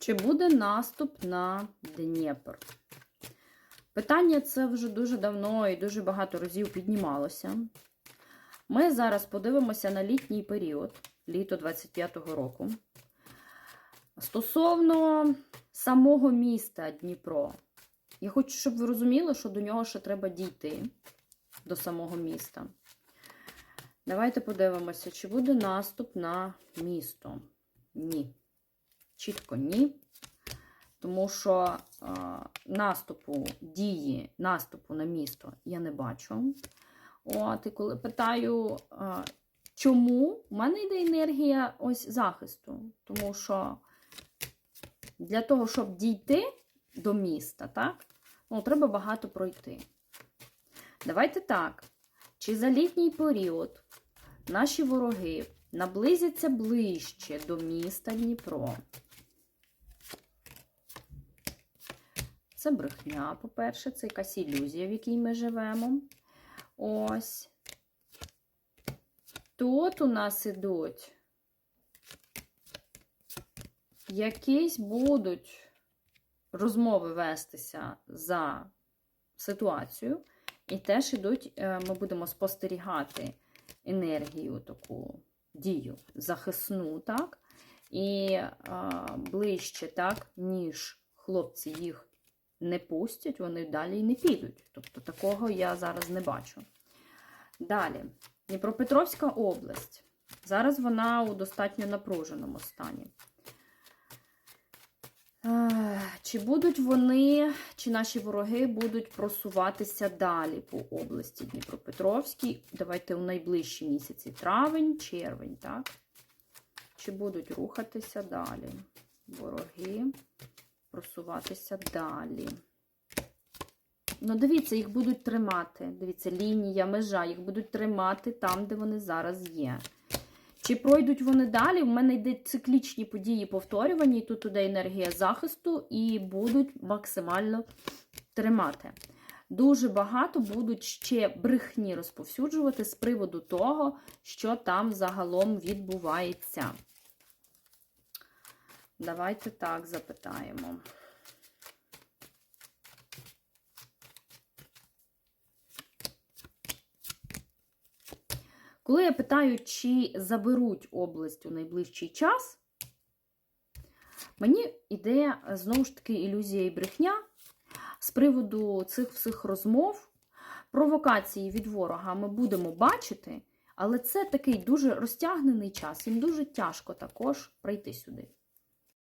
Чи буде наступ на Дніпр? Питання це вже дуже давно і дуже багато разів піднімалося. Ми зараз подивимося на літній період, літо 25-го року. Стосовно самого міста Дніпро, я хочу, щоб ви розуміли, що до нього ще треба дійти, до самого міста. Давайте подивимося, чи буде наступ на місто. Ні. Чітко ні. Тому що е, наступу дії, наступу на місто я не бачу. От, і коли питаю, е, чому, у мене йде енергія ось захисту. Тому що для того, щоб дійти до міста, так, ну, треба багато пройти. Давайте так. Чи за літній період наші вороги наблизяться ближче до міста Дніпро? Це брехня, по-перше, це якась ілюзія, в якій ми живемо. Ось. Тут у нас ідуть якісь будуть розмови вестися за ситуацію, і теж ідуть, е, ми будемо спостерігати енергію, таку дію захисну, так? І а, ближче, так, ніж хлопці їх не пустять, вони далі не підуть. Тобто такого я зараз не бачу. Далі, Дніпропетровська область. Зараз вона у достатньо напруженому стані. Е, Чи будуть вони, чи наші вороги будуть просуватися далі по області Дніпропетровській? Давайте у найближчі місяці травень, червень, так? Чи будуть рухатися далі? Вороги просуватися далі. Ну, дивіться, їх будуть тримати. Дивіться, лінія, межа, їх будуть тримати там, де вони зараз є. Чи пройдуть вони далі? У мене йдуть циклічні події повторювані, і тут іде енергія захисту, і будуть максимально тримати. Дуже багато будуть ще брехні розповсюджувати з приводу того, що там загалом відбувається. Давайте так запитаємо. Коли я питаю, чи заберуть область у найближчий час, мені йде знову ж таки ілюзія і брехня з приводу цих всіх розмов, провокації від ворога ми будемо бачити, але це такий дуже розтягнений час, їм дуже тяжко також прийти сюди.